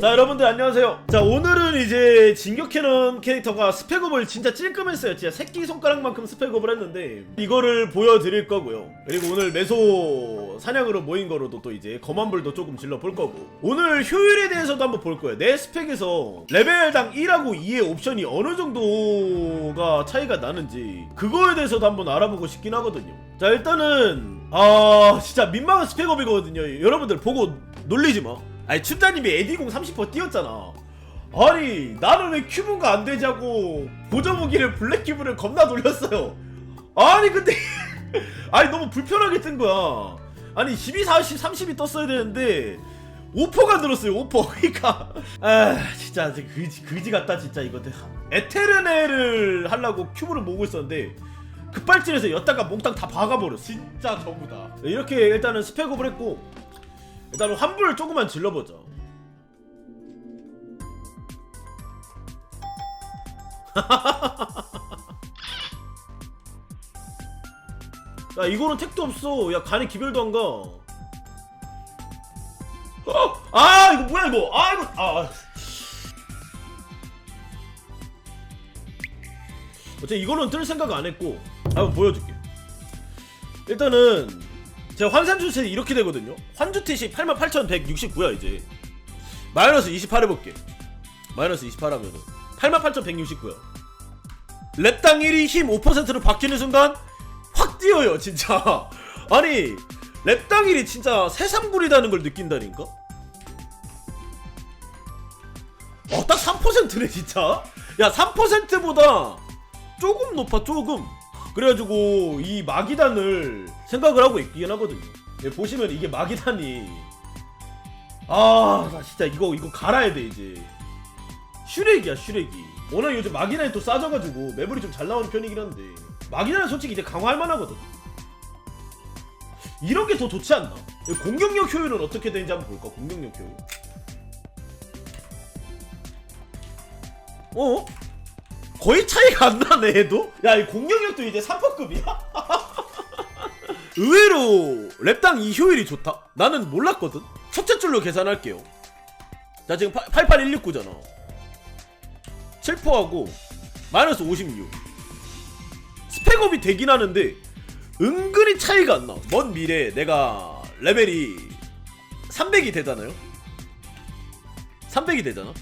자 여러분들 안녕하세요. 자 오늘은 이제 진격캐논 캐릭터가 스펙업을 진짜 찔끔했어요. 진짜 새끼손가락만큼 스펙업을 했는데 이거를 보여드릴 거고요. 그리고 오늘 메소 사냥으로 모인 거로도 또 이제 검안불도 조금 질러볼 거고. 오늘 효율에 대해서도 한번 볼 거예요. 내 스펙에서 레벨당 1하고 2의 옵션이 어느 정도가 차이가 나는지 그거에 대해서도 한번 알아보고 싶긴 하거든요. 자 일단은 아 진짜 민망한 스펙업이거든요. 여러분들 보고 놀리지 마 아니 춘자님이 에디공 30% 띄웠잖아. 아니 나는 왜 큐브가 안 되자고 보조무기를 블랙 큐브를 겁나 돌렸어요. 아니 근데 아니 너무 불편하게 뜬 거야. 아니 12, 40, 30이 떴어야 되는데 5%가 늘었어요 5% 그니까 아 진짜 그지 그지 같다 진짜 이거. 에테르네를 하려고 큐브를 모으고 있었는데 급발진해서 여다가 몽땅 다 박아버려. 진짜 저구다. 이렇게 일단은 스펙업을 했고 일단 환불 조금만 질러보자. 야 이거는 택도 없어. 야 간에 기별도 안 가. 어! 아 이거 뭐야 이거? 아 이거 아. 아. 어째 이거는 뜰 생각 안 했고 한번 보여줄게. 일단은 제가 환산주세 이렇게 되거든요. 환주택이 88,169야 이제. 마이너스 28 해볼게. 마이너스 28 하면은 88,169야. 랩당 1이 힘 5%로 바뀌는 순간 확 뛰어요 진짜. 아니 랩당 1이 진짜 새삼구리다는 걸 느낀다니까. 어딱 3%네 진짜. 야 3%보다 조금 높아 조금. 그래가지고 이 마기단을 생각을 하고 있긴 하거든요. 예, 보시면 이게 마기단이 아, 나 진짜 이거 이거 갈아야 돼 이제. 슈렉이야 슈렉이. 워낙 요즘 마기단이 또 싸져가지고 매물이 좀 잘 나오는 편이긴 한데 마기단은 솔직히 이제 강화할 만하거든. 이런 게 더 좋지 않나? 공격력 효율은 어떻게 되는지 한번 볼까? 공격력 효율. 어? 거의 차이가 안 나네 얘도? 야 이 공격력도 이제 3퍼급이야? 의외로 랩당 이 효율이 좋다? 나는 몰랐거든? 첫째 줄로 계산할게요 자 지금 88169잖아 7%하고 마이너스 56 스펙업이 되긴 하는데 은근히 차이가 안 나. 먼 미래에 내가 레벨이 300이 되잖아요? 300이 되잖아?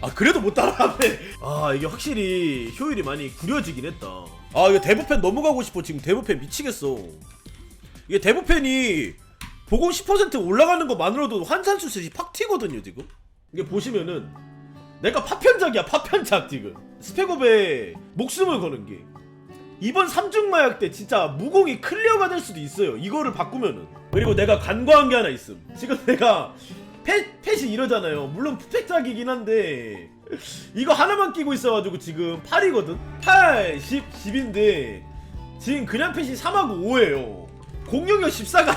아 그래도 못 따라하네 아 이게 확실히 효율이 많이 구려지긴 했다 아 이거 대부팬 넘어가고 싶어. 지금 대부팬 미치겠어. 이게 대부팬이 보공 10% 올라가는 것만으로도 환산수셋이 팍 튀거든요 지금. 이게 보시면은 내가 파편작이야 파편작 지금. 스펙업에 목숨을 거는 게. 이번 삼중마약 때 진짜 무공이 클리어가 될 수도 있어요 이거를 바꾸면은. 그리고 내가 간과한 게 하나 있음. 지금 내가 펫, 펫이 이러잖아요. 물론 푸펙작이긴 한데 이거 하나만 끼고 있어가지고 지금 8이거든? 8, 10, 10인데 지금 그냥 펫이 3하고 5예요. 공격력 14가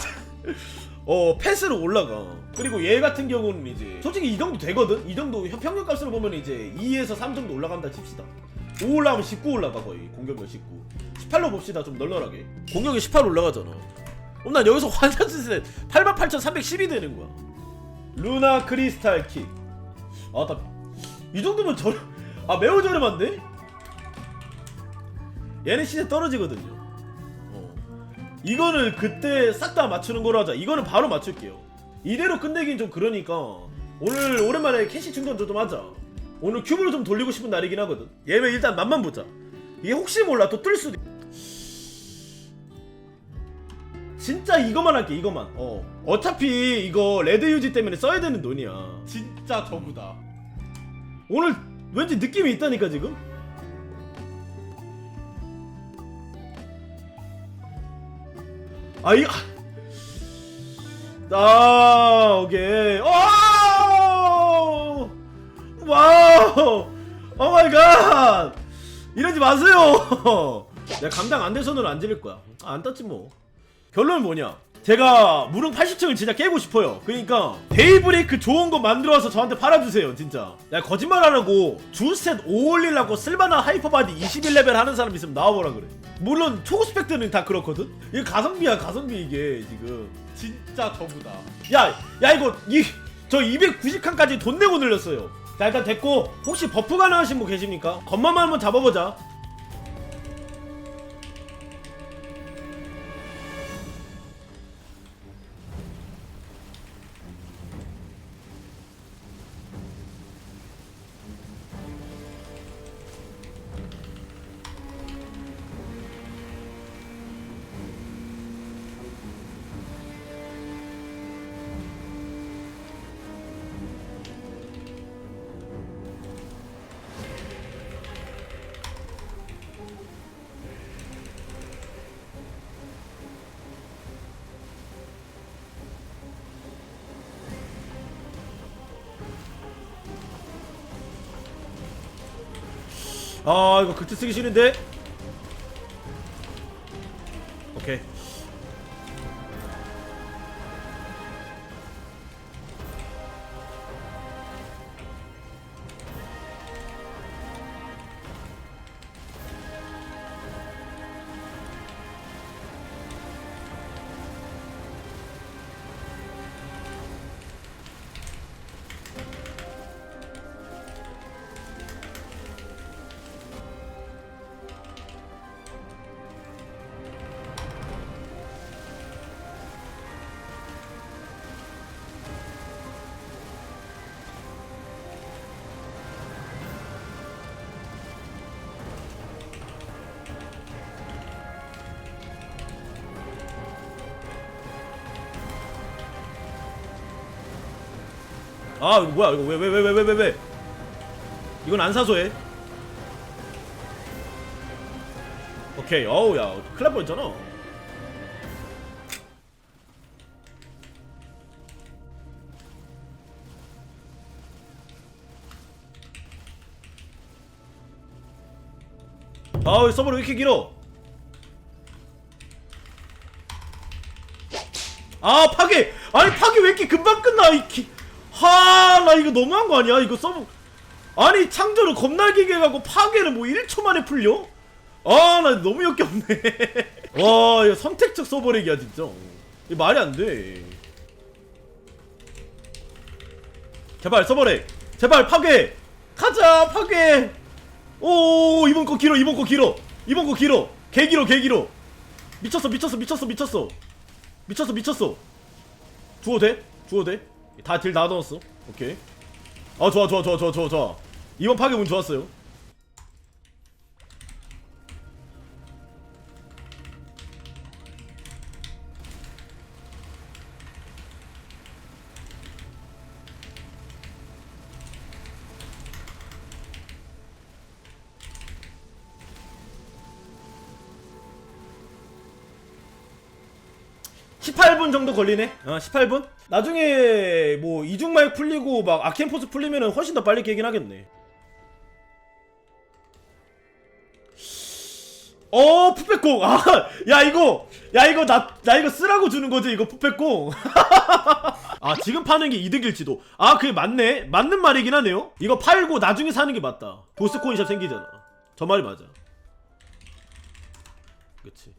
어 펫으로 올라가. 그리고 얘 같은 경우는 이제 솔직히 이 정도 되거든? 이 정도 평균 값으로 보면 이제 2에서 3 정도 올라간다 칩시다. 5 올라가면 19 올라가 거의 공격력 19 18로 봅시다 좀 널널하게 공격이 18 올라가잖아 그럼 난 여기서 환산스셋 88,310이 되는 거야 루나 크리스탈 킥. 아, 나, 이 정도면 저, 아, 매우 저렴한데? 얘는 시세 떨어지거든요. 어. 이거는 그때 싹 다 맞추는 거로 하자. 이거는 바로 맞출게요. 이대로 끝내긴 좀 그러니까, 오늘 오랜만에 캐시 충전 좀 하자. 오늘 큐브를 좀 돌리고 싶은 날이긴 하거든. 얘는 일단 맛만 보자. 이게 혹시 몰라 또 뜰 수도. 진짜 이거만 할게 이거만. 어. 어차피 이거 레드 유지 때문에 써야 되는 돈이야. 진짜 저구다. 오늘 왠지 느낌이 있다니까 지금? 아이 아 오케이. 오! 와우! 오 마이 갓! 이러지 마세요! 내가 감당 안 돼서는 안 지를 거야. 아, 안 떴지 뭐 결론은 뭐냐? 제가 무릉 80층을 진짜 깨고 싶어요. 그러니까 데이브레이크 좋은 거 만들어서 저한테 팔아주세요, 진짜. 야 거짓말 안 하고 주스탯 5 올리려고 쓸만한 하이퍼바디 21레벨 하는 사람 있으면 나와보라 그래. 물론 초스펙들은 다 그렇거든. 이거 가성비야 가성비 이게 지금 진짜 저구다. 야, 야 이거 이 저 290칸까지 돈 내고 늘렸어요 자 일단 됐고 혹시 버프 가능하신 분 계십니까? 건마만 한번 잡아보자 아 이거 극트 쓰기 싫은데? 오케이 아 이거 뭐야? 이거 왜왜 왜 왜 왜 왜 왜? 이건 안 사소해. 오케이. 어우 야 큰일 날 뻔했잖아. 아우 서버 왜 이렇게 길어? 아 파괴! 아니 파괴 왜 이렇게 금방 끝나 이 하 나 이거 너무한 거 아니야? 이거 서브. 아니 창조를 겁나 길게 해갖고 파괴를 뭐 1초 만에 풀려? 아 나 너무 역겹네. 와 이거 선택적 서버렉이야 진짜. 이거 말이 안 돼. 제발 서버렉. 제발 파괴. 가자 파괴. 오 이번 거 길어 이번 거 길어. 이번 거 길어. 개 길어 개 길어 미쳤어 미쳤어 미쳤어 미쳤어. 미쳤어 미쳤어. 주워도 돼? 주워도 돼? 다 딜 다 넣었어. 오케이. 아 좋아 좋아 좋아 좋아 좋아 이번 파괴 운 좋았어요 (18분) 정도 걸리네. 어 (18분) 나중에 뭐 이중마약 풀리고 막 아켄포스 풀리면은 훨씬 더 빨리 깨긴 하겠네. 어 푸페콩 아야 이거 야 이거 나 나 이거 쓰라고 주는 거지 이거 푸페콩 아 지금 파는 게 이득일지도. 아 그게 맞네. 맞는 말이긴 하네요. 이거 팔고 나중에 사는 게 맞다. 보스 코인샵 생기잖아. 저 말이 맞아. 그치